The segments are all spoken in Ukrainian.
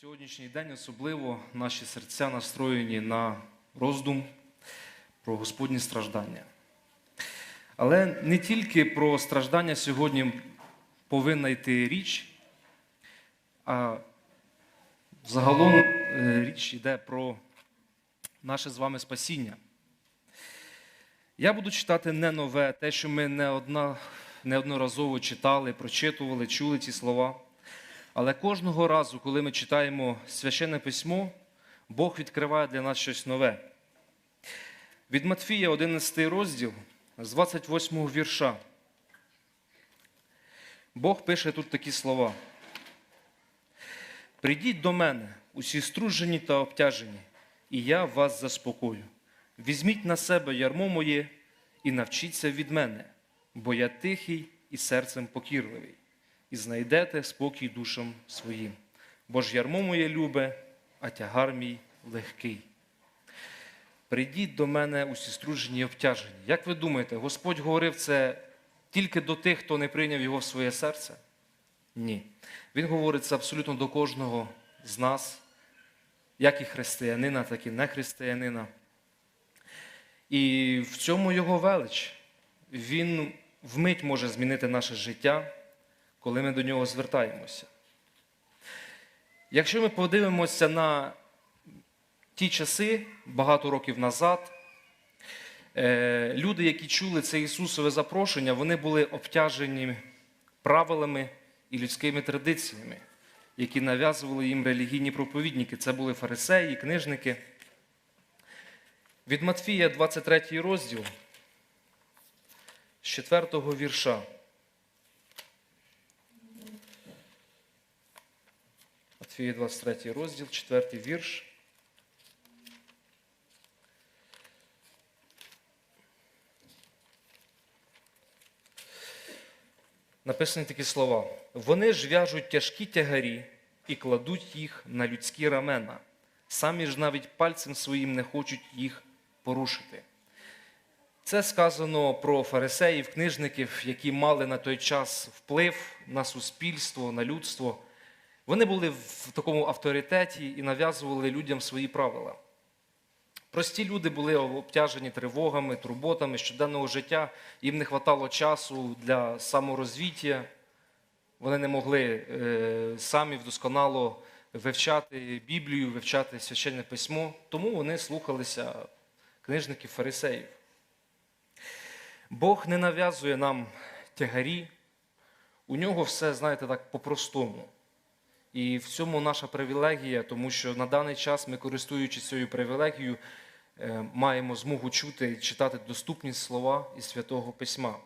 Сьогоднішній день особливо наші серця настроєні на роздум про Господні страждання. Але не тільки про страждання сьогодні повинна йти річ, а загалом е, річ йде про наше з вами спасіння. Я буду читати не нове, те, що ми не одна, неодноразово читали, прочитували, чули ці слова. Але кожного разу, коли ми читаємо священне письмо, Бог відкриває для нас щось нове. Від Матфія, 11 розділ, з 28 вірша. Бог пише тут такі слова. Прийдіть до мене, усі стружені та обтяжені, і я вас заспокою. Візьміть на себе ярмо моє і навчіться від мене, бо я тихий і серцем покірливий, і знайдете спокій душам своїм. Бо ж ярмо моє любе, а тягар мій легкий. Прийдіть до мене усі стружені і обтяжені. Як ви думаєте, Господь говорив це тільки до тих, хто не прийняв його в своє серце? Ні. Він говорить це абсолютно до кожного з нас, як і християнина, так і нехристиянина. І в цьому його велич. Він вмить може змінити наше життя, коли ми до нього звертаємося. Якщо ми подивимося на ті часи, багато років назад, е, люди, які чули це Ісусове запрошення, вони були обтяжені правилами і людськими традиціями, які нав'язували їм релігійні проповідники. Це були фарисеї, книжники. Від Матфія, 23 розділ, з 4 вірша. Матфія, 23 розділ, 4 вірш. Написані такі слова. Вони ж в'яжуть тяжкі тягарі і кладуть їх на людські рамена. Самі ж навіть пальцем своїм не хочуть їх порушити. Це сказано про фарисеїв, книжників, які мали на той час вплив на суспільство, на людство. Вони були в такому авторитеті і нав'язували людям свої правила. Прості люди були обтяжені тривогами, турботами щоденного життя, їм не вистачало часу для саморозвіття, вони не могли е, самі вдосконало вивчати Біблію, вивчати священне письмо, тому вони слухалися книжників фарисеїв. Бог не нав'язує нам тягарі, у нього все, знаєте, так по-простому. І в цьому наша привілегія, тому що на даний час ми, користуючись цією привілегією, е, маємо змогу чути і читати доступні слова із Святого Письма.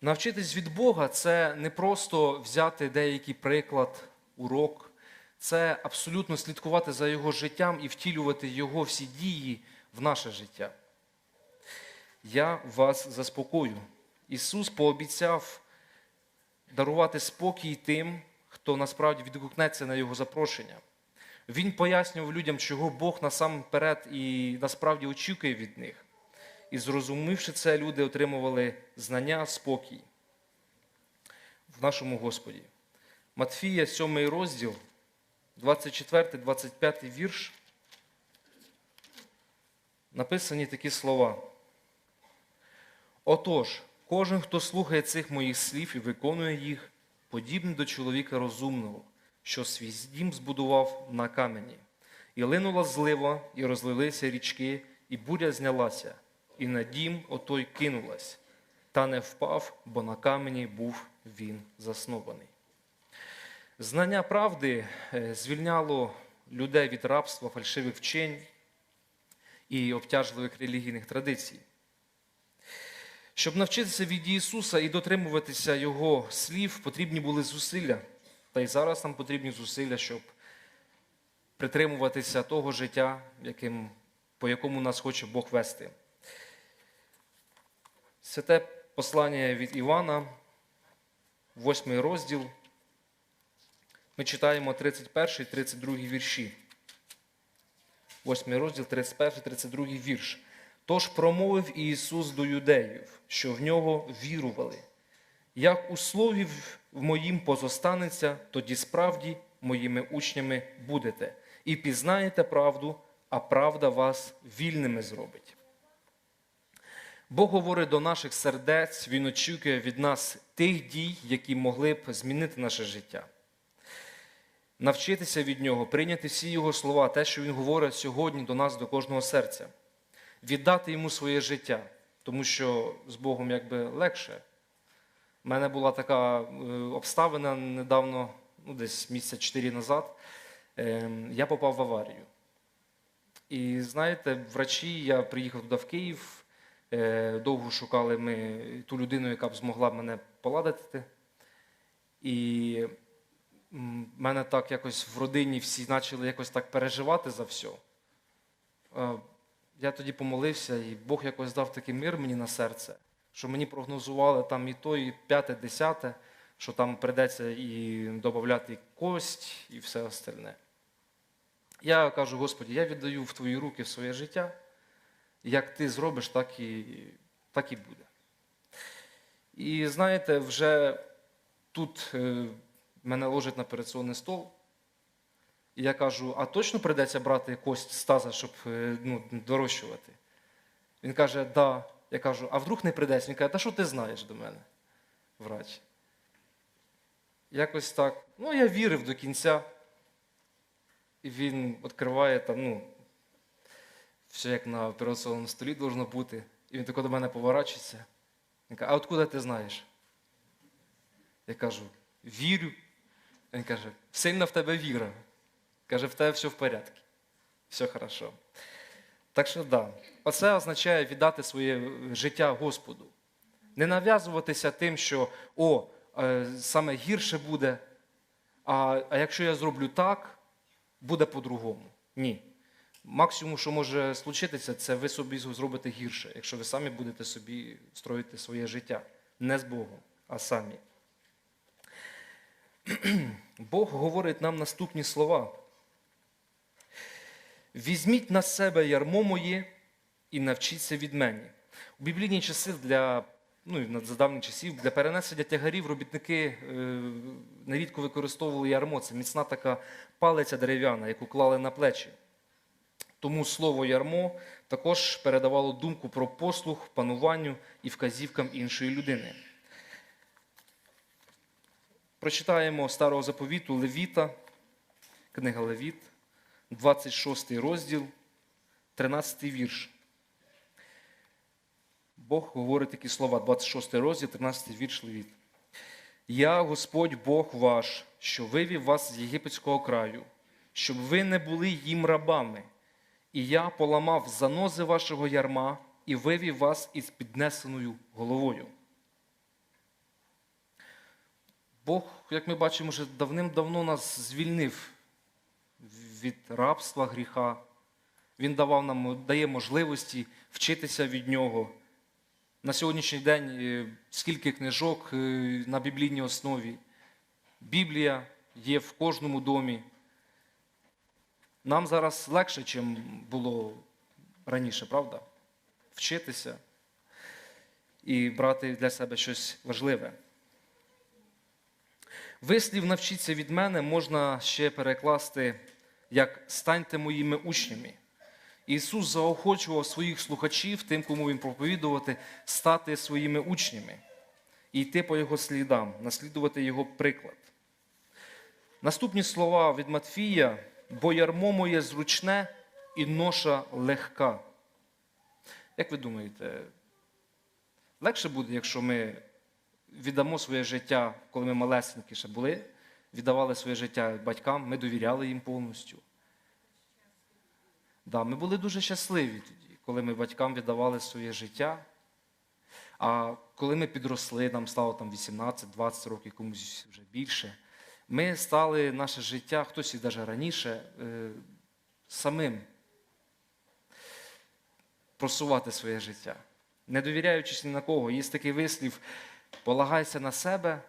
Навчитись від Бога це не просто взяти деякий приклад, урок, це абсолютно слідкувати за Його життям і втілювати Його всі дії в наше життя. Я вас заспокою. Ісус пообіцяв дарувати спокій тим, хто насправді відгукнеться на Його запрошення. Він пояснював людям, чого Бог насамперед і насправді очікує від них. І зрозумівши це, люди отримували знання, спокій в нашому Господі. Матфія, 7 розділ, 24-25 вірш. Написані такі слова. Отож, кожен, хто слухає цих моїх слів і виконує їх, подібний до чоловіка розумного, що свій дім збудував на камені. І линула злива, і розлилися річки, і буря знялася, і на дім отой кинулась, та не впав, бо на камені був він заснований. Знання правди е, звільняло людей від рабства, фальшивих вчень і обтяжливих релігійних традицій. Щоб навчитися від Ісуса і дотримуватися Його слів, потрібні були зусилля. Та й зараз нам потрібні зусилля, щоб притримуватися того життя, яким, по якому нас хоче Бог вести. Святе послання від Івана, 8 розділ. Ми читаємо 31 і 32 вірші. 8 розділ, 31, 32 вірш. Тож промовив Ісус до юдеїв, що в нього вірували. Як у слові в моїм позостанеться, тоді справді моїми учнями будете, і пізнаєте правду, а правда вас вільними зробить. Бог говорить до наших сердець, Він очікує від нас тих дій, які могли б змінити наше життя. Навчитися від нього, прийняти всі його слова, те, що він говорить сьогодні до нас, до кожного серця, віддати йому своє життя, тому що з Богом якби легше. У мене була така е, обставина недавно, ну десь місяця 4 назад. Е, Я попав в аварію. І знаєте, врачі, я приїхав туди в Київ, е, довго шукали ми ту людину, яка б змогла мене поладити. І мене так якось в родині всі почали якось так переживати за все. Я тоді помолився, і Бог якось дав такий мир мені на серце, що мені прогнозували там і то, і п'яте, десяте, що там прийдеться і додати кость, і все остальне. Я кажу, Господі, я віддаю в Твої руки своє життя. Як ти зробиш, так і, так і буде. І знаєте, вже тут е, мене ложать на операційний стол. І я кажу, а точно прийдеться брати кость з таза, щоб е, ну, дорощувати? Він каже, да. Я кажу, а вдруг не прийдеться? Він каже, та що ти знаєш до мене, врач? Якось так. Ну, я вірив до кінця. І він відкриває там, ну, все як на операційному столі должно бути. І він тако до мене поворачується. Він каже, а откуда ти знаєш? Я кажу, вірю. Він каже, сильно в тебе віра. Каже, в тебе все в порядку. Все хорошо. Так що да, оце означає віддати своє життя Господу. Не нав'язуватися тим, що о, е, саме гірше буде, а, а якщо я зроблю так, буде по-другому. Ні. Максимум, що може случитися, це ви собі зробите гірше, якщо ви самі будете собі строїти своє життя. Не з Богом, а самі. Бог говорить нам наступні слова. Візьміть на себе ярмо моє і навчіться від мене. У біблійні часи для ну, і за давніх часів для перенесення тягарів робітники е, нерідко використовували ярмо. Це міцна така палиця дерев'яна, яку клали на плечі. Тому слово ярмо також передавало думку про послух, пануванню і вказівкам іншої людини. Прочитаємо старого заповіту Левіта, книга Левіт, 26 розділ, 13 вірш. Бог говорить такі слова, 26 розділ, 13 вірш Левіт. Я, Господь Бог ваш, що вивів вас з єгипетського краю, щоб ви не були їм рабами, і я поламав занози вашого ярма і вивів вас із піднесеною головою. Бог, як ми бачимо, вже давним-давно нас звільнив від рабства гріха. Він давав нам, дає можливості вчитися від нього. На сьогоднішній день е, скільки книжок е, на біблійній основі. Біблія є в кожному домі. Нам зараз легше, ніж було раніше, правда? Вчитися і брати для себе щось важливе. Вислів навчіться від мене можна ще перекласти як станьте моїми учнями. Ісус заохочував своїх слухачів, тим, кому Він проповідувати, стати своїми учнями і йти по Його слідам, наслідувати Його приклад. Наступні слова від Матфія, бо ярмо моє зручне і ноша легка. Як ви думаєте, легше буде, якщо ми віддамо своє життя, коли ми малесенькі ще були, віддавали своє життя батькам, ми довіряли їм повністю. Да, Ми були дуже щасливі тоді, коли ми батькам віддавали своє життя. А коли ми підросли, нам стало там 18-20 років, комусь вже більше, ми стали наше життя, хтось і навіть раніше, е, самим просувати своє життя, не довіряючись ні на кого. Є такий вислів, полагайся на себе,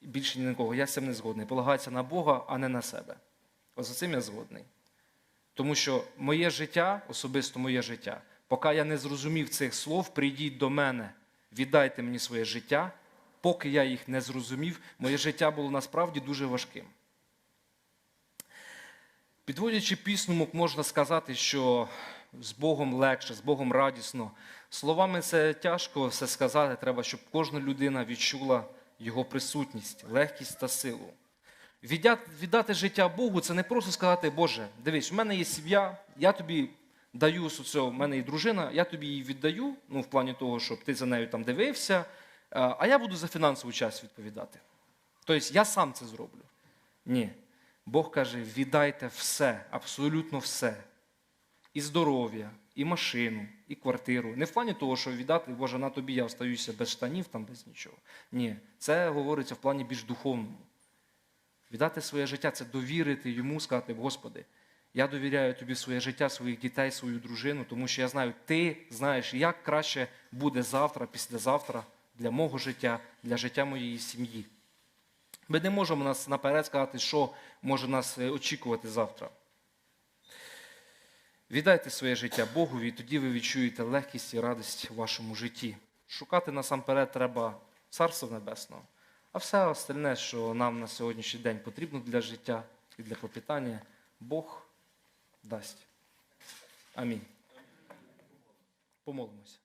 більше ні на кого. Я з цим не згодний. Полагайся на Бога, а не на себе. Ось за цим я згодний. Тому що моє життя, особисто моє життя, поки я не зрозумів цих слов, прийдіть до мене, віддайте мені своє життя. Поки я їх не зрозумів, моє життя було насправді дуже важким. Підводячи підсумок, можна сказати, що з Богом легше, з Богом радісно. Словами це тяжко все сказати. Треба, щоб кожна людина відчула його присутність, легкість та силу. Віддати життя Богу це не просто сказати, Боже, дивись, в мене є сім'я, я тобі даю в мене є дружина, я тобі її віддаю, ну, в плані того, щоб ти за нею там дивився, а я буду за фінансову часть відповідати. Тобто я сам це зроблю. Ні. Бог каже: віддайте все, абсолютно все. І здоров'я, і машину, і квартиру. Не в плані того, що віддати, Боже, на тобі я остаюся без штанів, там без нічого. Ні, це говориться в плані більш духовному. Віддати своє життя це довірити йому, сказати, Господи, я довіряю тобі своє життя, своїх дітей, свою дружину, тому що я знаю, ти знаєш, як краще буде завтра, післязавтра для мого життя, для життя моєї сім'ї. Ми не можемо нас наперед сказати, що може нас е, очікувати завтра. Віддайте своє життя Богу, і тоді ви відчуєте легкість і радість в вашому житті. Шукати насамперед треба Царство Небесного, а все остальне, що нам на сьогоднішній день потрібно для життя і для попитання, Бог дасть. Амінь. Помолимося.